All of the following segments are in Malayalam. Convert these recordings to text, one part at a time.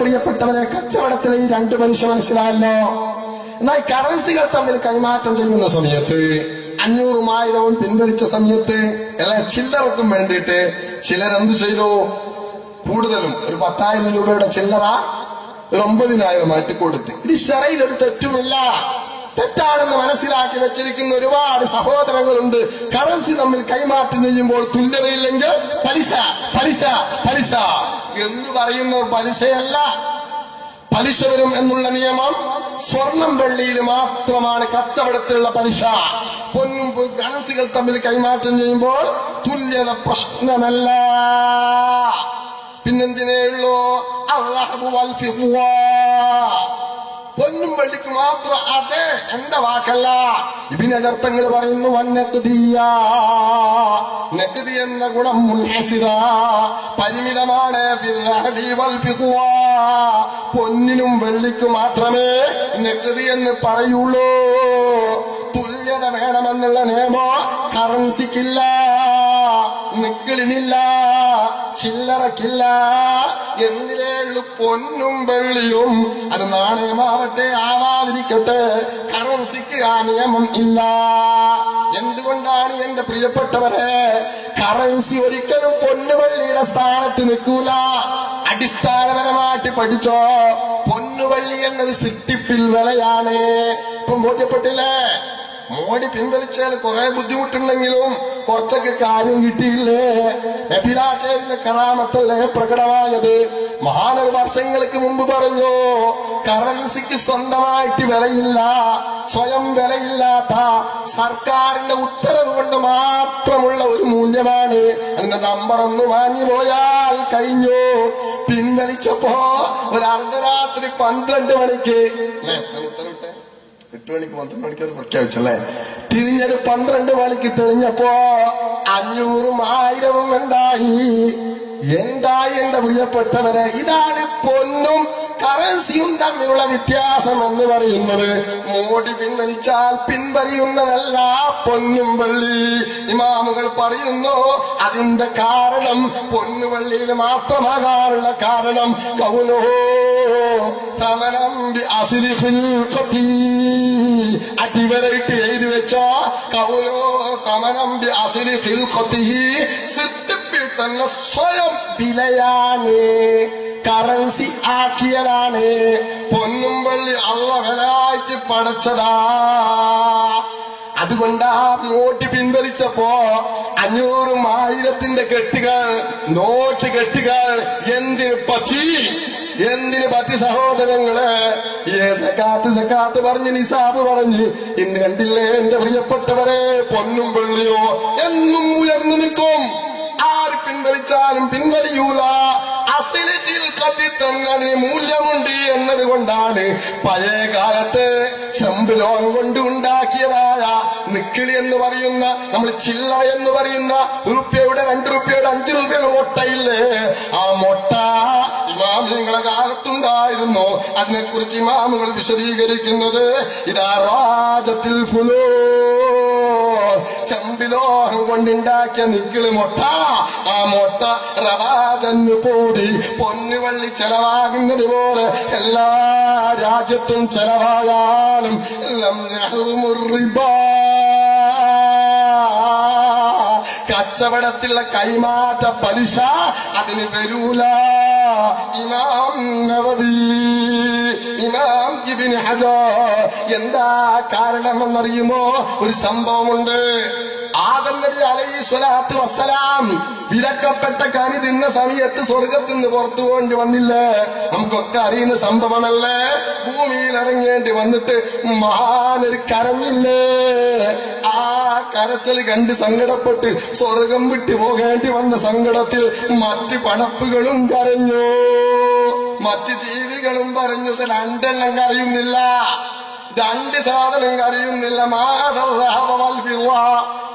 പ്രിയപ്പെട്ടവരെ കച്ചവടത്തിലെ ഈ രണ്ട് മനുഷ്യ മനസ്സിലായല്ലോ. എന്നാൽ കറൻസികൾ തമ്മിൽ കൈമാറ്റം ചെയ്യുന്ന സമയത്ത് അഞ്ഞൂറും ആയിരവും പിൻവലിച്ച സമയത്ത് എല്ലാ ചില്ലറക്കും വേണ്ടിയിട്ട് ചിലരെന്ത് ചെയ്തു? കൂടുതലും ഒരു പത്തായിരം രൂപയുടെ ചില്ലറ ഒരു ഒമ്പതിനായിരമായിട്ട് കൊടുത്ത്. ഇത് ശരയിൽ ഒരു തെറ്റുമില്ല. തെറ്റാണെന്ന് മനസ്സിലാക്കി വെച്ചിരിക്കുന്ന ഒരുപാട് സഹോദരങ്ങളുണ്ട്. കറൻസി തമ്മിൽ കൈമാറ്റം ചെയ്യുമ്പോൾ തുല്യതയില്ലെങ്കിൽ പലിശ പലിശ പലിശ. എന്ന് പറയുന്ന പലിശയല്ല. പലിശ വരും എന്നുള്ള നിയമം സ്വർണം വെള്ളിയിൽ മാത്രമാണ് കച്ചവടത്തിലുള്ള പലിശ. പൊന്നും കറൻസികൾ തമ്മിൽ കൈമാറ്റം ചെയ്യുമ്പോൾ തുല്യത പ്രശ്നമല്ല. പിന്നെന്തിനേ ഉള്ളൂ അള്ളാഹു. പൊന്നും വെള്ളിക്ക് മാത്രം അതെ. എന്റെ വാക്കല്ല. ഇബിനജർത്തങ്ങൾ പറയുന്നു വന്നക്കുതിയ നക്കുതി എന്ന ഗുണം മുൻഹസിത. പരിമിതമാണ്. പൊന്നിനും വെള്ളിക്കും മാത്രമേ നക്കുതി എന്ന് പറയുള്ളൂ. തുല്യത വേണമെന്നുള്ള നിയമോ കറൻസിക്കില്ല. നിക്കിളിനില്ല ചില്ലറക്കില്ല. എന്തിലേള്ളു പൊന്നും വെള്ളിയും. അത് നാണയമാവട്ടെ ആവാതിരിക്കട്ടെ. കറൻസിക്ക് ആ നിയമം ഇല്ല. എന്തുകൊണ്ടാണ് എന്റെ പ്രിയപ്പെട്ടവരെ കറൻസി ഒരിക്കലും പൊന്നുവള്ളിയുടെ സ്ഥാനത്ത് നിൽക്കൂല. അടിസ്ഥാനപരമായിട്ട് പഠിച്ചോ പൊന്നുവള്ളി എന്നത് സിട്ടിപ്പിൽ വിലയാണ്. ഇപ്പം ബോധ്യപ്പെട്ടില്ലേ? മോഡി പിൻവലിച്ചാൽ കുറെ ബുദ്ധിമുട്ടുണ്ടെങ്കിലും കുറച്ചൊക്കെ കാര്യം കിട്ടിയില്ലേ? കറാമത്തല്ലേ പ്രകടമായത്? മഹാനർ വർഷങ്ങൾക്ക് മുമ്പ് പറഞ്ഞു കറൻസിക്ക് സ്വന്തമായിട്ട് വിലയില്ല സ്വയം വിലയില്ലാത്ത സർക്കാരിന്റെ ഉത്തരവ് കൊണ്ട് മാത്രമുള്ള ഒരു മൂല്യമാണ്. അതിന്റെ നമ്പർ ഒന്ന് വാങ്ങി പോയാൽ കഴിഞ്ഞു. പിൻവലിച്ചപ്പോ ഒരു അർദ്ധരാത്രി പന്ത്രണ്ട് മണിക്ക് അല്ലേ ഉത്തരവിട്ടെ എട്ട് മണിക്ക് പന്ത്രണ്ട് മണിക്ക് അത് പ്രഖ്യാപിച്ചല്ലേ? തിരിഞ്ഞത് പന്ത്രണ്ട് മണിക്ക് തെളിഞ്ഞപ്പോ അഞ്ഞൂറും ആയിരവും എന്തായി? എന്തായി എന്റെ പ്രിയപ്പെട്ടവരെ? ഇതാണ് പൊന്നും കറൻസിയും തമ്മിലുള്ള വ്യത്യാസം എന്ന് പറയുന്നത്. മോടി പിൻവലിച്ചാൽ പിൻവലിയുന്നതല്ല പൊന്നും വള്ളി. ഇമാമുകൾ പറയുന്നു അതിന്റെ കാരണം പൊന്നുവള്ളിയിൽ മാത്രമാകാനുള്ള കാരണം കൗനോ തമനം ബി അടിവരയിട്ട് എഴുതി വെച്ചോ? കൗലോ കമനം അസിലി ഖിൽഖത്തിഹി. സിദ്ധിപ്പിൽ തന്നെ സ്വയം വിലയാണ്. കറൻസി ആക്കിയതാണ്. പൊന്നും വള്ളി അള്ള പടച്ചതാ. അതുകൊണ്ട് ആ നോട്ട് പിൻവലിച്ചപ്പോ അഞ്ഞൂറും ആയിരത്തിന്റെ കെട്ടുകൾ നോട്ട് കെട്ടുകൾ എന്തിന് പറ്റി? എന്തിന് പറ്റി സഹോദരങ്ങൾ? ഏ സക്കാത്ത് സക്കാത്ത് പറഞ്ഞ് നിസാബ് പറഞ്ഞ് ഇന്ന് കണ്ടില്ലേ എന്റെ പ്രിയപ്പെട്ടവരെ പൊന്നും വെള്ളിയോ എന്നും ഉയർന്നു നിൽക്കും. ആര് പിൻവലിച്ചാലും പിൻവലിയൂല. അസിലിറ്റിൽ കത്തി തന്നെ അതിന് മൂല്യമുണ്ട് എന്നതുകൊണ്ടാണ് പഴയ കാലത്ത് ശമ്പലോൻ കൊണ്ട് ഉണ്ടാക്കിയതായ നിക്കിളി എന്ന് പറയുന്ന നമ്മൾ ചില്ല എന്ന് പറയുന്ന ഉറുപ്പ്യയുടെ രണ്ട് റുപ്യയുടെ അഞ്ച് റുപ്യയുടെ മുട്ടയില്ലേ ആ മുട്ട ഇമാമിങ്ങളെ കാലത്തുണ്ടായിരുന്നു അതിനെക്കുറിച്ച് ഇമാമുകൾ വിശദീകരിക്കുന്നത് ഇതാ രാജത്തിൽ ഫുലോ. ചമ്പിലോഹം കൊണ്ടുണ്ടാക്കിയ നിക്കിൾ മൊട്ട. ആ മൊട്ട റവാജന്നു കൂടി പൊന്നുവള്ളി ചെലവാകുന്നത് പോലെ എല്ലാ രാജ്യത്തും ചെലവായാലും എല്ലാം യഹ്റുമുർറിബാ. കച്ചവടത്തിലുള്ള കൈമാറ്റ പലിശ അതിന് വരൂല. ഇമാം നവവി ഇമാം ഇബിന് ഹജർ എന്താ കാരണമെന്നറിയുമോ? ഒരു സംഭവമുണ്ട്. ആദം അലൈഹി സ്വലാത്തു വസ്സലാം വിലക്കപ്പെട്ട കനി തിന്ന സമയത്ത് സ്വർഗത്തിൽ നിന്ന് പുറത്തു പോകേണ്ടി വന്നില്ലേ. നമുക്കൊക്കെ അറിയുന്ന സംഭവമല്ലേ? ഭൂമിയിൽ ഇറങ്ങേണ്ടി വന്നിട്ട് മഹാനൊരു കരഞ്ഞില്ലേ? കരച്ചൽ കണ്ട് സങ്കടപ്പെട്ട് സ്വർഗം വിട്ടു പോകേണ്ടി വന്ന സങ്കടത്തിൽ മറ്റ് പണപ്പുകളും കരഞ്ഞു. മറ്റ് ജീവികളും പറഞ്ഞു "സെ രണ്ടെണ്ണം കരയുന്നില്ല. രണ്ട് സാധനം കരയുന്നില്ല. മാതവൽ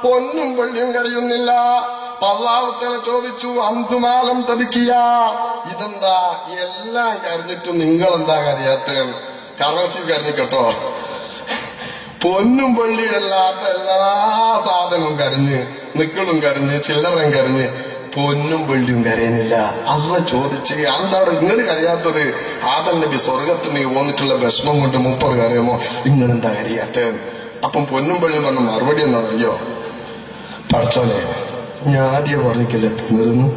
പൊന്നും വെള്ളിയും കരയുന്നില്ല. പല്ലാവുത്തല ചോദിച്ചു അന്തുമാലം തപിക്കുക ഇതെന്താ? എല്ലാം കരഞ്ഞിട്ടും നിങ്ങളെന്താ കരയാത്ത കറൻസി കരഞ്ഞിക്കട്ടോ പൊന്നും വെള്ളിയല്ലാത്ത എല്ലാ സാധനവും കരഞ്ഞ് നിക്കളും കരഞ്ഞ് ചില്ലറയും കരഞ്ഞ് പൊന്നും വെള്ളിയും കരയുന്നില്ല. അല്ല ചോദിച്ച് എന്താണ് നിങ്ങൾ കരയാത്തത്? ആദം നബി സ്വർഗത്തിൽ നീ പോന്നിട്ടുള്ള വിഷമം കൊണ്ട് മൂപ്പർ കരയുമോ? നിങ്ങൾ എന്താ അപ്പം പൊന്നും വെള്ളിയും പറഞ്ഞ മറുപടി എന്താണെന്നറിയോ? പഠിച്ചോനെ ഞാദ്യം പറഞ്ഞിക്കല്ലേ തിന്നിരുന്നു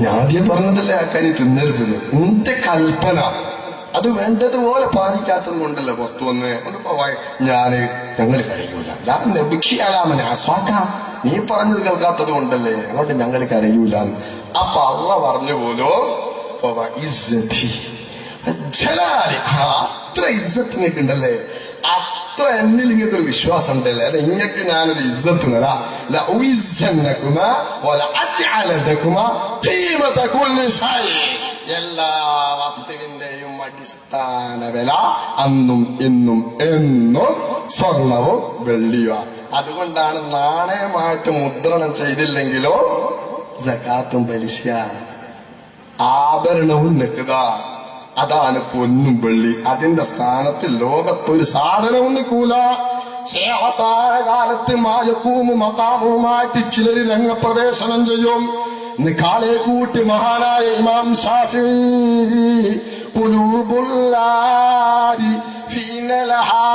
ഞാദ്യം പറഞ്ഞതല്ലേ ആക്കാൻ തിന്നരുതെന്ന്? എന്റെ കൽപ്പന അത് വേണ്ടതുപോലെ പാലിക്കാത്തത് കൊണ്ടല്ലേ പുറത്തു വന്ന് ഞാൻ ഞങ്ങൾ കരയൂല. ഞാൻ നീ പറഞ്ഞത് കേൾക്കാത്തത് കൊണ്ടല്ലേ അതുകൊണ്ട് ഞങ്ങൾ കരയൂല. അപ്പൊ അള്ള പറഞ്ഞു പോലോ അത്ര ഇജ്ജത്ത് നിങ്ങൾക്കുണ്ടല്ലേ? അത്ര എന്നിൽ ഇങ്ങനത്തെ ഒരു വിശ്വാസം ഉണ്ടല്ലേ? അത് ഇങ്ങക്ക് ഞാനൊരു ഇജ്ജത്ത് ഷൈ എല്ലാ അടിസ്ഥാന വില അന്നും ഇന്നും എന്നും സ്വർണവും വെള്ളിയുക അതുകൊണ്ടാണ് നാണയമായിട്ട് മുദ്രണം ചെയ്തില്ലെങ്കിലോ ജക്കാത്തും പലിശ ആഭരണവും നിൽക്കുക. അതാണ് പൊന്നും വെള്ളി. അതിന്റെ സ്ഥാനത്ത് ലോകത്തൊരു സാധനവും നിൽക്കൂല. കാലത്ത് മായക്കൂമും മക്കാമുമായിട്ട് ചിലർ രംഗപ്രവേശനം ചെയ്യും. നിക്കാളെ കൂട്ടി മഹാനായ ഇമാം ഷാഫി. കുലൂബുല്ലാരി ഫീന ലഹാ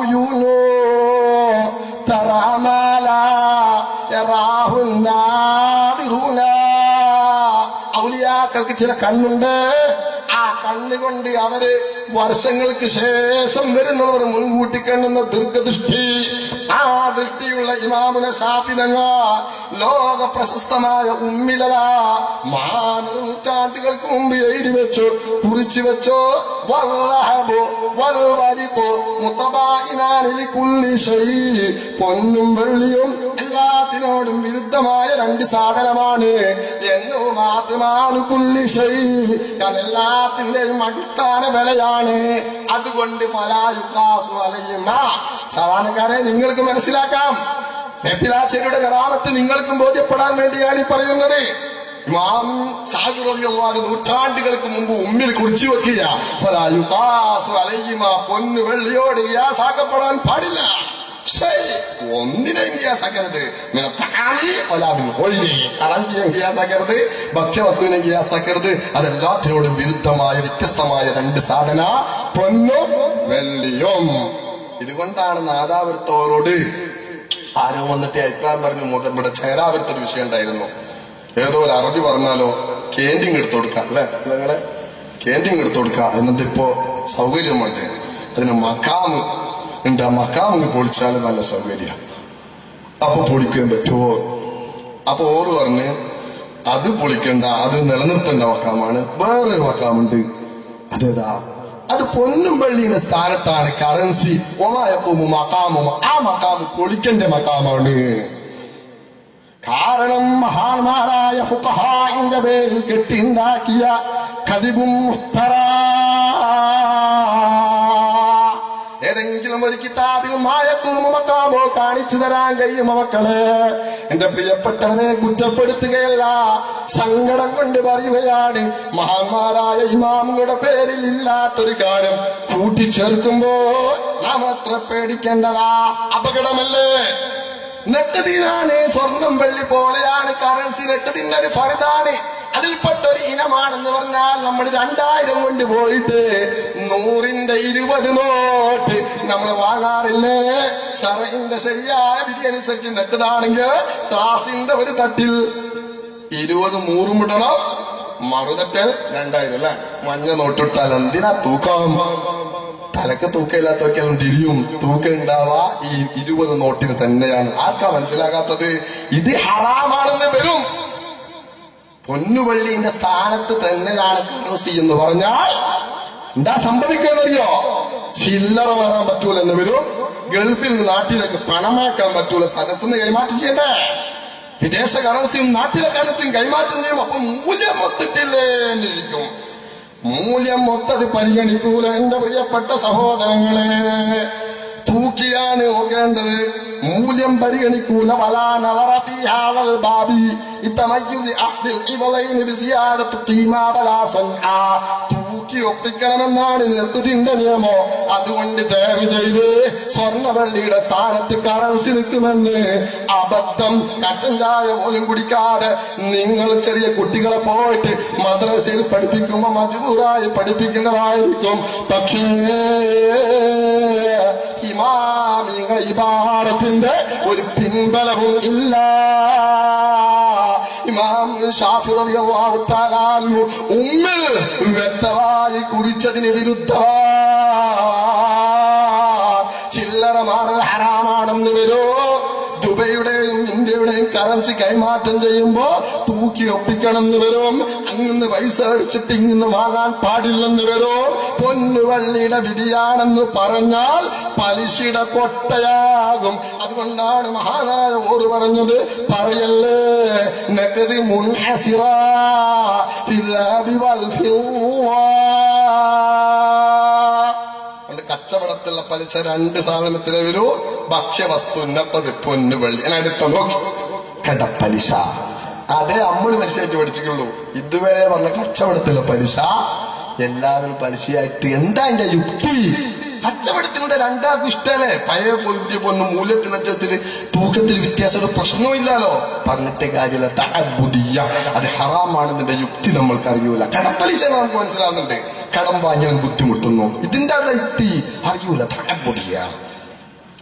ഉയൂനോ തറാ മാ ലാ യറാഹു الناظرون ഔലിയാക്കൾക്ക് ചില കണ്ണുണ്ട് ആ കണ്ണുകൊണ്ട് അവര് വർഷങ്ങൾക്ക് ശേഷം വരുന്നവർ മുൻകൂട്ടി കാണുന്ന ദീർഘദൃഷ്ടി ആ ദൃഷ്ടിയുള്ള ഇമാമുന ഷാഫിനങ്ങ ലോക പ്രശസ്തമായ ഉമ്മിലത. മാനൂറ്റാണ്ടുകൾക്ക് നൂറ്റാണ്ടുകൾക്ക് മുമ്പ് എഴുതി വെച്ചു കുറിച്ചു വെച്ചോ. പൊന്നും വെള്ളിയും എല്ലാത്തിനോടും വിരുദ്ധമായ രണ്ട് സാധനമാണ്. എന്നു മാത്രമാണ് പുള്ളി ശൈ ഞാൻ എല്ലാത്തിന്റെയും അടിസ്ഥാന വിലയാണ്. അതുകൊണ്ട് പലായുക്കാസു അലയുമ സാധാരണക്കാരെ നിങ്ങൾക്ക് മനസ്സിലാക്കാം. നബിലാച്ചരുടെ കറാമത്ത് നിങ്ങൾക്കും ബോധ്യപ്പെടാൻ വേണ്ടിയാണ് ഈ പറയുന്നത്. ഇമാം നൂറ്റാണ്ടുകൾക്ക് മുമ്പ് ഉമ്മിൽ കുറിച്ചു വെക്കുക പൊന്നു വെള്ളിയോട് ഗ്യാസാക്കപ്പെടാൻ പാടില്ല. ഒന്നിനെയും ഗ്യാസാക്കരുത് ഗ്യാസാക്കരുത് ഭക്ഷ്യവസ്തുവിനെ ഗ്യാസാക്കരുത് അതെല്ലാത്തിനോടും വിരുദ്ധമായ വ്യത്യസ്തമായ രണ്ട് സാധന. പൊന്നും വെള്ളിയും. ഇതുകൊണ്ടാണ് നാദാവൃത്തോരോട് ആരോ വന്നിട്ട് അഭിപ്രായം പറഞ്ഞു ഇവിടെ ചേരാവൃത്തൊരു വിഷയം ഉണ്ടായിരുന്നു. ഏതോ ഒരു അറബി പറഞ്ഞാലോ കേന്റിങ് എടുത്തു കൊടുക്കാം അല്ലെ? നിങ്ങളെ കേന്റിങ് എടുത്തു കൊടുക്കാം. എന്നിട്ട് ഇപ്പോ സൗകര്യമുണ്ട് അതിന് മക്കാമ് ഉണ്ട്. ആ മക്കാമ് പൊളിച്ചാൽ നല്ല സൗകര്യം. അപ്പൊ പൊളിക്കാൻ പറ്റുമോ അപ്പൊ ഓറ് പറഞ്ഞ് അത് പൊളിക്കണ്ട. അത് നിലനിർത്തേണ്ട മക്കാമാണ് വേറൊരു മക്കാമുണ്ട് അതേതാ? അത് പൊന്നും വെള്ളിയുടെ സ്ഥാനത്താണ്. കറൻസി ഒമായപ്പോ മക്കാമും ആ മക്കാമ് പൊളിക്കന്റെ മക്കാമാണ് കാരണം മഹാന്മാരായ ഫുഖഹായിന്റെ പേരിൽ കെട്ടിണ്ടാക്കിയ കതിബും മുസ്തറ ഏതെങ്കിലും ഒരു കിതാബിൽ മായത്തൂമോ മക്കാമോ കാണിച്ചു തരാൻ കഴിയുമോ മക്കൾ. എന്റെ പ്രിയപ്പെട്ടവനെ കുറ്റപ്പെടുത്തുകയല്ല സങ്കടം കൊണ്ട് പറയുകയാണ്. മഹാന്മാരായ ഇമാമുകളുടെ പേരിൽ ഇല്ലാത്തൊരു കാര്യം കൂട്ടിച്ചേർക്കുമ്പോ നാം അത്ര പേടിക്കേണ്ടതാ. അപകടമല്ലേ? നെട്ടതിനാണ് സ്വർണം വെള്ളി പോലെയാണ് കറൻസി നെട്ടതിന്റെ ഒരു ഫറിതാണ് അതിൽപ്പെട്ട ഒരു ഇനമാണെന്ന് പറഞ്ഞാൽ നമ്മൾ രണ്ടായിരം കൊണ്ട് പോയിട്ട് നൂറിന്റെ ഇരുപത് നോട്ട് നമ്മൾ വാങ്ങാറില്ലേ? ഷറയിന്റെ ശരിയായ വിധി അനുസരിച്ച് നെട്ടതാണെങ്കിൽ ത്രാസിന്റെ ഒരു തട്ടിൽ ഇരുപത് നൂറും ഇടണം. മറുതട്ട് രണ്ടായിരം അല്ലെ? മഞ്ഞ നോട്ടിട്ടാൽ എന്തിനാ തൂക്കം? തലക്ക് തൂക്കമില്ലാത്തൊക്കെല്ലാം തിരിയും തൂക്കം ഉണ്ടാവാ ഈ ഇരുപത് നോട്ടിന് തന്നെയാണ്. ആർക്കാ മനസ്സിലാകാത്തത്? ഇത് ഹറാമാണെന്ന് വരും. പൊന്നുവള്ളിന്റെ സ്ഥാനത്ത് തന്നെയാണ് കറൻസി എന്ന് പറഞ്ഞാൽ എന്താ സംഭവിക്കുന്നറിയോ ചില്ലറ മാറാൻ പറ്റൂല എന്ന് വരും. ഗൾഫിൽ നാട്ടിലേക്ക് പണമാക്കാൻ പറ്റൂല സദസ്സെന്ന് കൈമാറ്റം ചെയ്യണ്ടേ വിദേശ കറൻസിയും നാട്ടിലെ കറൻസിയും കൈമാറ്റം ചെയ്യും. അപ്പൊ മൂല്യം ഒത്തിട്ടില്ലേ എന്നിരിക്കും മൂല്യം ഒത്തത് പരിഗണിക്കൂല എന്റെ പ്രിയപ്പെട്ട സഹോദരങ്ങളെ? തൂക്കിയാണ് നോക്കേണ്ടത് മൂല്യം പരിഗണിക്കൂല. ബാബി. ഇത്തമയ്യുസി അഹ്ദിൽ ഇവളൈനി ബിസിയാദത്ത് വലാ സൻആ. തൂക്ക ഒപ്പിക്കണമെന്നാണ് നിർത്തുതിന്റെ നിയമോ. അതുകൊണ്ട് ദയവ് ചെയ്ത് സ്വർണവള്ളിയുടെ സ്ഥാനത്ത് കറൻസി നിൽക്കുമെന്ന് അബദ്ധം കട്ടൻ ചായ പോലും കുടിക്കാതെ നിങ്ങൾ ചെറിയ കുട്ടികളെ പോയിട്ട് മദ്രസയിൽ പഠിപ്പിക്കുമ്പോ മജൂറായി പഠിപ്പിക്കുന്നതായിരിക്കും. പക്ഷേ ഇമാമിക ഇബാറത്തിന്റെ ഒരു പിൻബലവും ഇല്ല. ഇമാം ഷാഫി റളിയല്ലാഹു തആല ഉമ്മിൽ വ്യക്തമായി കുറിച്ചതിന് വിരുദ്ധമാ ചില്ലറ മാറൽ ഹറാമാണെന്ന് വരോ. ദുബൈയുടെയും ഇന്ത്യയുടെയും കറൻസി കൈമാറ്റം ചെയ്യുമ്പോ തൂക്കി ഒപ്പിക്കണം എന്ന് വരും. അങ്ങനെ പൈസ അടിച്ചിട്ട് ഇങ്ങനെ വാങ്ങാൻ പാടില്ലെന്ന് വരും. പൊന്നുവള്ളിയുടെ വിധിയാണെന്ന് പറഞ്ഞാൽ പലിശയുടെ കൊട്ടയാകും. അതുകൊണ്ടാണ് മഹാനായ ഓട് പറഞ്ഞത് പറയല്ലേ നഗതി മുൻഹസിറ കച്ചവടത്തിലുള്ള പലിശ രണ്ട് സാധനത്തിലെ വരൂ. ഭക്ഷ്യവസ്തുന്നപ്പത് പൊന്നു വെള്ളി. ഞാൻ അടുത്ത നോക്കി. കടപ്പലിശ അതേ അമ്മൾ പലിശയായിട്ട് പഠിച്ചിട്ടുള്ളൂ. ഇതുവരെ പറഞ്ഞ കച്ചവടത്തിലെ പലിശ എല്ലാവരും പലിശയായിട്ട് എന്താ എന്റെ യുക്തി? കച്ചവടത്തിലൂടെ രണ്ടാൾക്കും ഇഷ്ടല്ലേ? പഴയ പുതിയ പൊന്നു മൂല്യത്തിനച്ചത്തിൽ തൂക്കത്തിൽ വ്യത്യാസം പ്രശ്നമില്ലല്ലോ പറഞ്ഞിട്ട് കാര്യമില്ല. തടബുദിയ അത് ഹറാമാണെന്നതിന്റെ യുക്തി നമ്മൾക്ക് അറിയൂല. കടപ്പലിശ നമുക്ക് മനസ്സിലാവുന്നുണ്ട്. കടം വാങ്ങിയവൻ ബുദ്ധിമുട്ടുന്നു. ഇതിന്റെ വ്യക്തി യുക്തി അറിയൂല തഅബുദിയ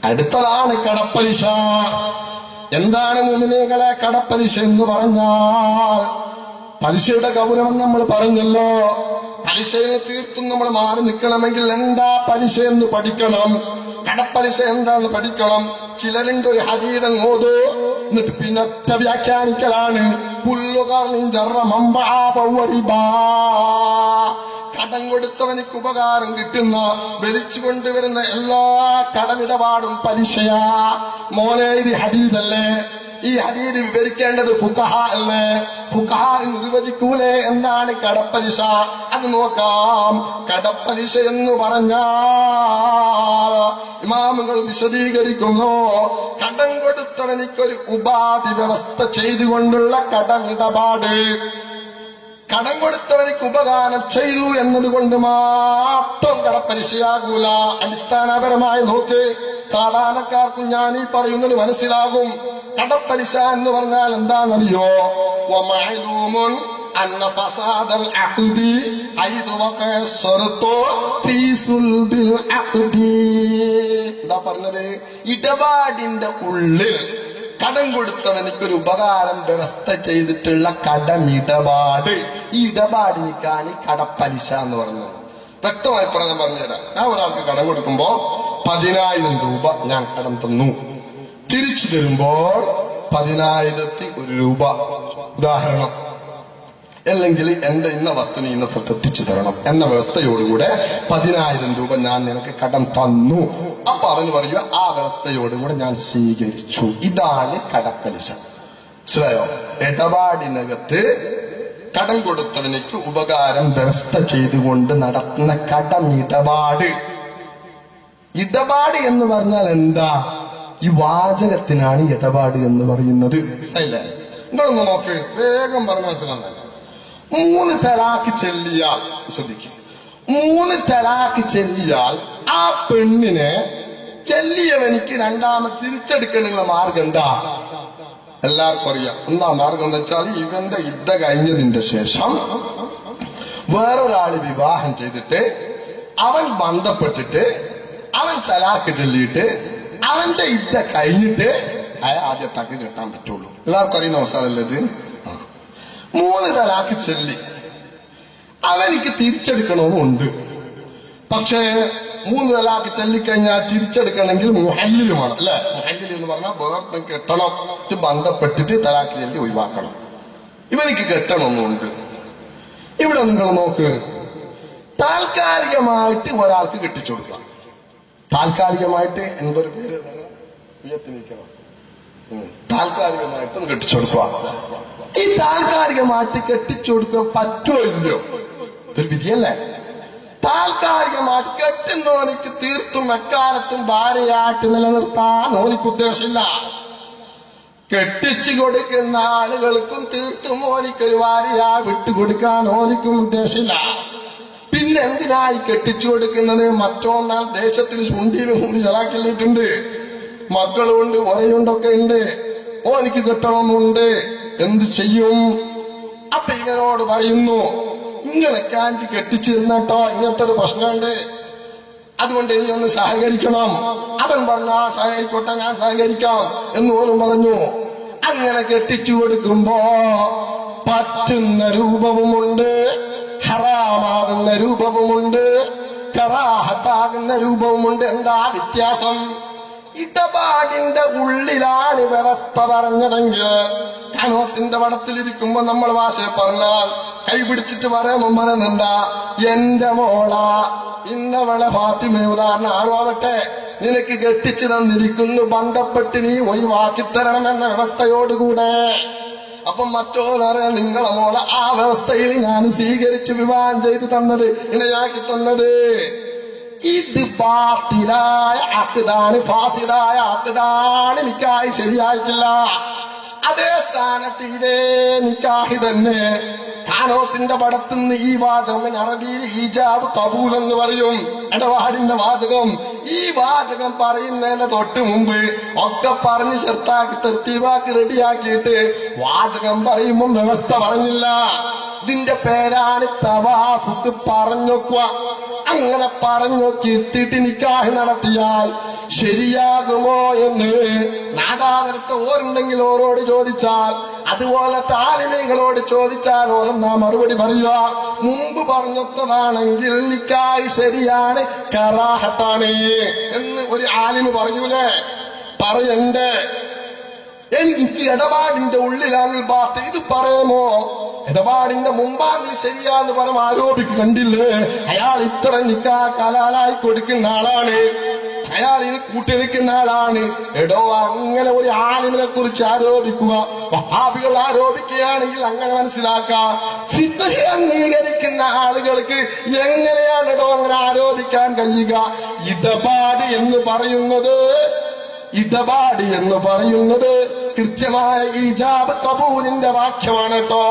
അടുത്തതാണ് കടപ്പലിശ. എന്താണ് മുമിനികളെ കടപ്പലിശ എന്ന് പറഞ്ഞാൽ പലിശയുടെ ഗൗരവം നമ്മൾ പറഞ്ഞല്ലോ. പലിശയെ തീർത്തും നമ്മൾ മാറി നിൽക്കണമെങ്കിൽ എന്താ പലിശ എന്ന് പഠിക്കണം? കടപ്പലിശ എന്താന്ന് പഠിക്കണം? ചിലരിന്റെ ഒരു ഹരീരം ഓതോ എന്നിട്ട് പിന്നത്തെ വ്യാഖ്യാനിക്കലാണ്. പുല്ലുകാർ ജറ മമ്പാ കടം കൊടുത്തവനിക്ക് ഉപകാരം കിട്ടുന്ന. വലിച്ചു കൊണ്ടുവരുന്ന എല്ലാ കടമിടപാടും പലിശയാ. മോനെ ഇത് ഹദീദല്ലേ? ഈ ഹദീദ് വിവരിക്കേണ്ടത് ഫുക്കഹ അല്ലേ? ഫുക്കഹ നിർവചിക്കൂലേ? എന്നാണ് കടപ്പലിശ? അത് നോക്കാം. കടപ്പലിശ എന്ന് പറഞ്ഞാൽ ഇമാമുകൾ വിശദീകരിക്കുന്നു. കടം കൊടുത്തവനിക്കൊരു ഉപാധി വ്യവസ്ഥ ചെയ്തുകൊണ്ടുള്ള കടമിടപാട്. കടം കൊടുത്തവർക്ക് ഉപകാരം ചെയ്തു എന്നതുകൊണ്ട് മാത്രം കടപ്പലിശയാകൂല അടിസ്ഥാനപരമായി നോക്ക്. സാധാരണക്കാർക്കും ഞാൻ ഈ പറയുന്നത് മനസ്സിലാകും. കടപ്പലിശ എന്ന് പറഞ്ഞാൽ എന്താണെന്നറിയോ? ഫസാദൽ അഖ്ദി ഐദ സർതോ ശർത്തു ബിൽ സുൽബിൽ അഖ്ദി എന്താ പറഞ്ഞത്? ഇടപാടിന്റെ ഉള്ളിൽ കടം കൊടുത്തവനിക്കൊരു ഉപകാരം വ്യവസ്ഥ ചെയ്തിട്ടുള്ള കടമിടപാട് ഈ ഇടപാടിനിക്കാണ് കടപ്പലിശ എന്ന് പറയുന്നത് വ്യക്തമായി പറഞ്ഞാൽ പറഞ്ഞുതരാം. ഞാൻ ഒരാൾക്ക് കടം കൊടുക്കുമ്പോ പതിനായിരം രൂപ ഞാൻ കടം തന്നു. തിരിച്ചു തരുമ്പോൾ പതിനായിരത്തി ഒരു രൂപ. ഉദാഹരണം. അല്ലെങ്കിൽ എന്റെ ഇന്ന വസ്തു നീ ഇന്ന സ്ഥലത്ത് എത്തിച്ചു തരണം എന്ന വ്യവസ്ഥയോടുകൂടെ പതിനായിരം രൂപ ഞാൻ നിനക്ക് കടം തന്നു. അപ്പൊ അവന് പറയുക ആ വ്യവസ്ഥയോടുകൂടെ ഞാൻ സ്വീകരിച്ചു. ഇതാണ് കടപ്പലിശ. മനസ്സിലായോ? ഇടപാടിനകത്ത് കടം കൊടുത്തവനിക്ക് ഉപകാരം വ്യവസ്ഥ ചെയ്തുകൊണ്ട് നടത്തുന്ന കടമിടപാട് ഇടപാട്. എന്ന് പറഞ്ഞാൽ എന്താ? ഈ വാചകത്തിനാണ് ഇടപാട് എന്ന് പറയുന്നത്. അല്ലേ നിങ്ങളൊന്ന് നോക്ക്. വേഗം പറഞ്ഞ മനസ്സിലാകുന്നില്ല മൂന്ന് തലാക്ക് ചെല്ലിയാൽ ശ്രദ്ധിക്കും. മൂന്ന് തലാക്ക് ചെല്ലിയാൽ ആ പെണ്ണിനെ ചെല്ലിയവനിക്ക് രണ്ടാമത് തിരിച്ചെടുക്കണമെന്ന മാർഗം എന്താ? എല്ലാവർക്കും അറിയാം. എന്താ മാർഗം എന്ന് വെച്ചാൽ ഇവന്റെ യുദ്ധ കഴിഞ്ഞതിന്റെ ശേഷം വേറൊരാൾ വിവാഹം ചെയ്തിട്ട് അവൻ ബന്ധപ്പെട്ടിട്ട് അവൻ തലാക്ക് ചൊല്ലിയിട്ട് അവന്റെ യുദ്ധ കഴിഞ്ഞിട്ട് അയാൾ ആദ്യത്താക്ക് കെട്ടാൻ പറ്റുള്ളൂ. എല്ലാവർക്കും അറിയുന്ന അവസാനല്ലേ ഇത് ആ. മൂന്ന് തലാക്ക് ചൊല്ലി. അവനിക്ക് തിരിച്ചെടുക്കണമെന്നുണ്ട് പക്ഷേ മൂന്ന് തലാക്ക് ചൊല്ലിക്കഴിഞ്ഞാൽ തിരിച്ചെടുക്കണമെങ്കിൽ മുഹല്ലിൽ വേണം അല്ലെ? മുഹല്ലിൽ എന്ന് പറഞ്ഞാൽ വേർത്തം കെട്ടണം. ബന്ധപ്പെട്ടിട്ട് തലാക്ക് ചൊല്ലി ഒഴിവാക്കണം. ഇവനിക്ക് കെട്ടണമെന്നുണ്ട് ഇവിടെ നിങ്ങൾ നോക്ക്. താൽക്കാലികമായിട്ട് ഒരാൾക്ക് കെട്ടിച്ചു കൊടുക്കാം. താൽക്കാലികമായിട്ട് എന്തൊരു പേര് ഉയർത്തിനിൽക്കണം താൽക്കാലികമായിട്ട് ഒന്ന് കെട്ടിച്ചു കൊടുക്കുക ഈ താൽക്കാലികമായിട്ട് കെട്ടിച്ചു കൊടുക്കാൻ പറ്റുമോ ഇല്ലയോ? ഇതൊരു വിധിയല്ലേ? താൽക്കാലികമായിട്ട് കെട്ടുന്നവനിക്ക് തീർത്തും എക്കാലത്തും ഭാര്യയായിട്ട് നിലനിർത്താൻ ഓനിക്ക് ഉദ്ദേശമില്ല. കെട്ടിച്ചു കൊടുക്കുന്ന ആളുകൾക്കും തീർത്തും ഓനിക്കൊരു ഭാര്യ വിട്ടുകൊടുക്കാൻ ഓനിക്കും ഉദ്ദേശമില്ല. പിന്നെ പിന്നെ എന്തിനായി കെട്ടിച്ചു കൊടുക്കുന്നത്? മറ്റൊന്നാൽ ദേശത്തിന് ചുണ്ടിയിലും ചലാക്കില്ലിട്ടുണ്ട് മക്കളുണ്ട് ഒരയുണ്ടൊക്കെ ഉണ്ട്. ഓനിക്ക് കെട്ടണമെന്നുണ്ട്. എന്ത് ചെയ്യും? അപ്പൊ ഇവനോട് പറയുന്നു. ഇങ്ങനൊക്കെ എനിക്ക് കെട്ടിച്ചിരുന്നട്ടോ ഇങ്ങനത്തെ ഒരു പ്രശ്നമുണ്ട്. അതുകൊണ്ട് ഇനി ഒന്ന് സഹകരിക്കണം. അവൻ പറഞ്ഞു "ആ, സഹകരിക്കോട്ടെ ഞാൻ സഹകരിക്കാം. എന്ന് പോലും പറഞ്ഞു. അങ്ങനെ കെട്ടിച്ചു കൊടുക്കുമ്പോ പറ്റുന്ന രൂപവുമുണ്ട് ഹറാമാകുന്ന രൂപവുമുണ്ട് കറാഹത്താകുന്ന രൂപവുമുണ്ട്. എന്താ വ്യത്യാസം? ഇടപാടിന്റെ ഉള്ളിലാണ് വ്യവസ്ഥ പറഞ്ഞതെങ്കിൽ കനോത്തിന്റെ വടത്തിലിരിക്കുമ്പോ നമ്മൾ വാശ പറഞ്ഞാൽ കൈ പിടിച്ചിട്ട് പറയുമ്പോ പറയുന്നുണ്ടാ എന്റെ മോള ഇന്നവളെ ഫാത്തിമ ഉദാഹരണം ആരുമാവട്ടെ? നിനക്ക് കെട്ടിച്ചു തന്നിരിക്കുന്നു ബന്ധപ്പെട്ട് നീ ഒഴിവാക്കി തരണമെന്ന വ്യവസ്ഥയോടുകൂടെ. അപ്പൊ മറ്റോരറ നിങ്ങളെ മോളെ ആ വ്യവസ്ഥയിൽ ഞാൻ സ്വീകരിച്ച് വിവാഹം ചെയ്തു തന്നത് ഇണയാക്കി തന്നത്. ഇത് ബാത്തിലായ അക്കിതാണ് ഫാസിദായ അക്കിതാണ് നിക്കായി ശരിയായിട്ടില്ല. അതേ സ്ഥാനത്ത് ഇതേ നിക്കാഹി തന്നെ. താനോത്തിന്റെ പടത്തുനിന്ന് ഈ വാചകം അറബിയിൽ ഈജാബ് കബൂൽ എന്ന് പറയും. ഇടപാടിന്റെ വാചകം. ഈ വാചകം പറയുന്നതിന്റെ തൊട്ട് മുമ്പ് ഒക്കെ പറഞ്ഞ് ചെറുത്താക്കി തെർത്തീവാക്കി റെഡിയാക്കിയിട്ട് വാചകം പറയുമ്പോൾ വ്യവസ്ഥ പറഞ്ഞില്ല. ഇതിന്റെ പേരാണ് തവാഫുക്ക് പറഞ്ഞൊക്കുക അങ്ങനെ പറഞ്ഞു എത്തിയിട്ട് നിക്കാഹ് നടത്തിയാൽ ശരിയാകുമോ എന്ന് നാദാവരത്ത് ഓരുണ്ടെങ്കിൽ ഓരോട് ചോദിച്ചാൽ അതുപോലെ താലിമികളോട് ചോദിച്ചാൽ ഓരെന്നാ മറുപടി പറയുക? മുമ്പ് പറഞ്ഞതാണെങ്കിൽ നിക്കായി ശരിയാണ് കറാഹത്താണ് എന്ന് ഒരു ആലിമ് പറഞ്ഞൂലേ? പറയണ്ടേ? എനിക്ക് ഇടപാടിന്റെ ഉള്ളിലാണെങ്കിൽ ബാത്ത് ഇത് പറയുമോ? ഇടപാടിന്റെ മുമ്പാങ്കിൽ ശരിയാന്ന് പറഞ്ഞ ആരോപിക്ക് കണ്ടില്ലേ? അയാൾ ഇത്ര നിക്കാ കലാലായി കൊടുക്കുന്ന ആളാണ്. അയാൾ ഇനി കൂട്ടിനിൽക്കുന്ന ആളാണ്. എടോ അങ്ങനെ ഒരു ആലിമിനെ കുറിച്ച് ആരോപിക്കുക. വഹാബികൾ ആരോപിക്കുകയാണെങ്കിൽ അങ്ങനെ മനസ്സിലാക്കാം. ഫിത്തഹ് അംഗീകരിക്കുന്ന ആളുകൾക്ക് എങ്ങനെയാണ് എടോ അങ്ങനെ ആരോപിക്കാൻ കഴിയുക? ഇടപാട് എന്ന് പറയുന്നത് ഇടപാട് എന്ന് പറയുന്നത് കൃത്യമായ ഈജാബ് കബൂലിന്റെ വാക്യമാണ് കേട്ടോ.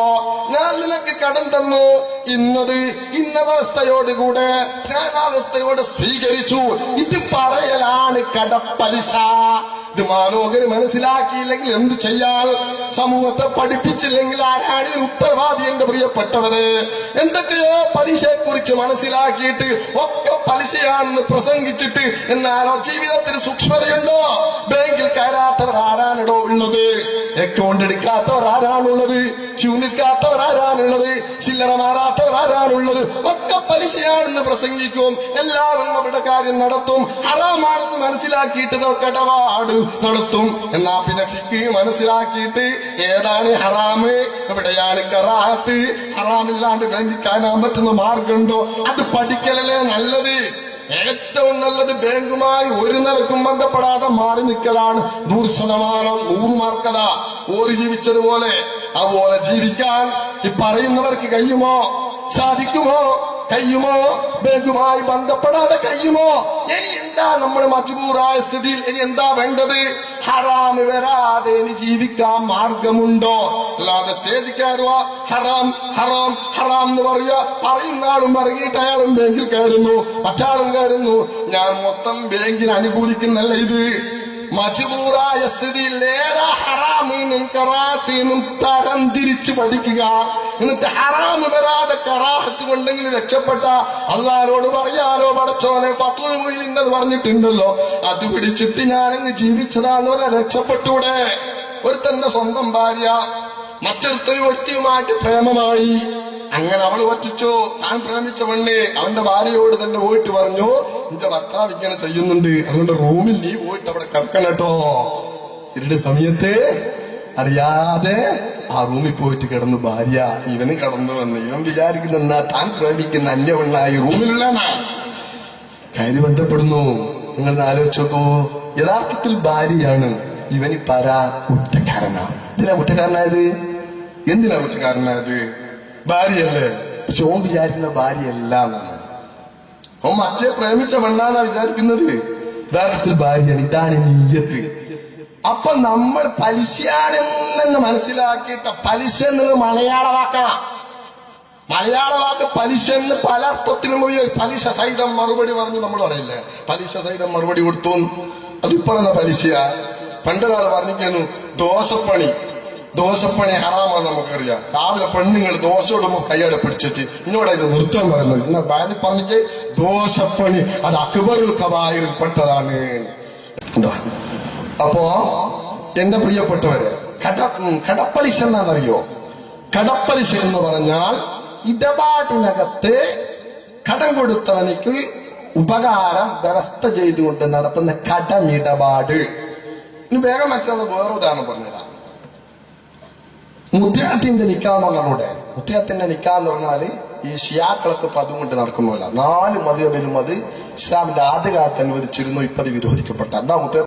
ഞാൻ നിനക്ക് കടം തന്നു. ഇന്നത് ഇന്നവസ്ഥയോടുകൂടെ ഞാൻ അവസ്ഥയോട് സ്വീകരിച്ചു. ഇത് പറയലാണ് കടപ്പലിശ. ഇത് മാനോഹര് മനസ്സിലാക്കിയില്ലെങ്കിൽ എന്ത് ചെയ്യാൻ? സമൂഹത്തെ പഠിപ്പിച്ചില്ലെങ്കിൽ ആരാണ് ഉത്തരവാദി എന്റെ പ്രിയപ്പെട്ടവര് എന്തൊക്കെയോ പലിശയെ കുറിച്ച് മനസ്സിലാക്കിയിട്ട് ഒക്കെ പലിശയാണെന്ന് പ്രസംഗിച്ചിട്ട് എന്നാലോ ജീവിതത്തിൽ സൂക്ഷ്മതയുണ്ടോ? ബാങ്കിൽ കയറാത്തവർ ആരാണിടോ ഉള്ളത്? അക്കൗണ്ട് എടുക്കാത്തവർ ആരാണുള്ളത് ക്യൂ ആരാണുള്ളത് ചില്ലറ മാറാത്തവർ ആരാണുള്ളത് ഒക്കെ പലിശയാണെന്ന് പ്രസംഗിക്കും. എല്ലാവരും അവരുടെ കാര്യം നടത്തും. ഹറാമാണെന്ന് മനസ്സിലാക്കിയിട്ട് കടപാട് നടത്തും. എന്നാ പിന്നെ മനസ്സിലാക്കിയിട്ട് ഏതാണ് ഹറാമ്? എവിടെയാണ് കറാത്ത് ഹറാമില്ലാണ്ട് ബന്ധിക്കാനാൻ പറ്റുന്ന മാർഗമുണ്ടോ? അത് പഠിക്കലല്ലേ നല്ലത്. ഏറ്റവും നല്ലത് ബാങ്കുമായി ഒരു നിലക്കും ബന്ധപ്പെടാതെ മാറി നിൽക്കലാണ് നൂറ് ശതമാനം നൂറ് മാർക്കത ഓര് ജീവിച്ചതുപോലെ അതുപോലെ ജീവിക്കാൻ ഈ പറയുന്നവർക്ക് കഴിയുമോ? സാധിക്കുമോ? കഴിയുമോ ബാങ്കുമായി ബന്ധപ്പെടാതെ കഴിയുമോ ഇനി എന്താ നമ്മൾ മജ്ബൂറായ സ്ഥിതിയിൽ? ഇനി എന്താ വേണ്ടത്? ഹറാം വരാതെ ഇനി ജീവിക്കാൻ മാർഗമുണ്ടോ? അല്ലാതെ സ്റ്റേജിൽ കയറുക ഹറാം ഹറാം ഹറാം എന്ന് പറയുക. പറയുന്ന ആളും പറയിട്ട് അയാളും ബാങ്കിൽ കയറുന്നു. മറ്റാളും കയറുന്നു. ഞാൻ മൊത്തം ബാങ്കിന് അനുകൂലിക്കുന്നല്ല ഇത്. മജബൂറായ സ്ഥിതിയിൽ ഏതാ ഹറാമീനും കറാത്തീനും തരം തിരിച്ചു പഠിക്കുക. എന്നിട്ട് ഹറാമ് വരാതെ കറാഹത്ത് കൊണ്ടെങ്കിൽ രക്ഷപ്പെട്ട അള്ളാരോട് പറയാലോ പടച്ചോനെ പത്തുൽ മൊയിലിന്റെത് പറഞ്ഞിട്ടുണ്ടല്ലോ അത് പിടിച്ചിട്ട് ഞാനിന്ന് ജീവിച്ചതാന്ന് പറഞ്ഞാൽ രക്ഷപ്പെട്ടൂടെ ഒരു തന്റെ സ്വന്തം ഭാര്യ മറ്റൊരുത്തൊരു വ്യക്തിയുമായിട്ട് പ്രേമമായി. അങ്ങനെ അവൾ ഒറ്റിച്ചു താൻ പ്രേമിച്ച പെണ്ണ് അവന്റെ ഭാര്യയോട് തന്നെ പോയിട്ട് പറഞ്ഞു നിന്റെ ഭർത്താവ് ഇങ്ങനെ ചെയ്യുന്നുണ്ട്. അതുകൊണ്ട് റൂമിൽ നീ പോയിട്ട് അവിടെ കിടക്കണം കേട്ടോ. ഇരുടെ സമയത്ത് അറിയാതെ ആ റൂമിൽ പോയിട്ട് കിടന്നു ഭാര്യ ഇവന് കടന്നു വന്ന് ഇവൻ വിചാരിക്കുന്ന താൻ പ്രേമിക്കുന്ന അന്യവണ്ണായി റൂമിലുള്ളതാണ്? കാര്യം ബന്ധപ്പെടുന്നു. നിങ്ങൾ ആലോചിച്ചോക്കോ യഥാർത്ഥത്തിൽ ഭാര്യയാണ് ഇവന് പരാ കുറ്റക്കാരനാണ് എന്തിനാ കുറ്റക്കാരനായത്? എന്തിനാ കുറ്റക്കാരനായത്? ഭാര്യയല്ലേ? പക്ഷെ ഓൻ വിചാരിക്കുന്ന ഭാര്യയല്ല എന്നാണ് ഓൻ മറ്റേ പ്രേമിച്ച പെണ്ണാന്നാ വിചാരിക്കുന്നത്. യഥാർത്ഥത്തിൽ ഭാര്യയാണ്. ഇതാണ് നീയത്ത്. അപ്പൊ നമ്മൾ പലിശയാണെന്ന് മനസ്സിലാക്കിയിട്ട് പലിശ എന്നുള്ളത് മലയാള വാക്കാ മലയാള വാക്ക് പലിശ എന്ന് പല അർത്ഥത്തിലും പലിശ സഹിതം മറുപടി പറഞ്ഞു നമ്മൾ പറയില്ലേ? പലിശ സഹിതം മറുപടി കൊടുത്തു. അതിപ്പോഴെന്ന പലിശയാ. പണ്ടൊരാൾ പറഞ്ഞിരിക്കുന്നു ദോശപ്പണി ദോശപ്പണി ഹറാമാണ് നമുക്കറിയാം. രാവിലെ പെണ്ണുങ്ങൾ ദോശ ഇടുമ്പോൾ കൈയോടെ പിടിച്ചിട്ട് ഇന്നോടെ ഇത് നിർത്താൻ പറയുന്നത്. ഇന്ന ബാലി പറഞ്ഞിട്ട് ദോശപ്പണി അത് അക്ബറുൽ കബായിൽ പെട്ടതാണ്. എന്താ? അപ്പോ എന്റെ പ്രിയപ്പെട്ടവര് കട കടപ്പലിശ എന്നാണെന്നറിയോ കടപ്പലിശ എന്ന് പറഞ്ഞാൽ ഇടപാടിനകത്ത് കടം കൊടുത്തവനിക്ക് ഉപകാരം വ്യവസ്ഥ ചെയ്തുകൊണ്ട് നടത്തുന്ന കടമിടപാട്. ഇനി വേഗം മനസ്സിലാവുന്ന വേറെ ഉദാഹരണം പറഞ്ഞുതരാം. മുദ്യാത്തിന്റെ നിക്കാന്ന് പറഞ്ഞൂടെ മുദ്യാത്തിന്റെ നിക്കാന്ന് പറഞ്ഞാൽ ഈ ഷിയാക്കളൊക്കെ ഇപ്പൊ അതുകൊണ്ട് നടക്കുന്നില്ല നാല് മതിയബിലും അത് ഇസ്ലാമിന്റെ ആദ്യകാലത്ത് അനുവദിച്ചിരുന്നു ഇപ്പത് വിരോധിക്കപ്പെട്ട. എന്താ മുദ്യ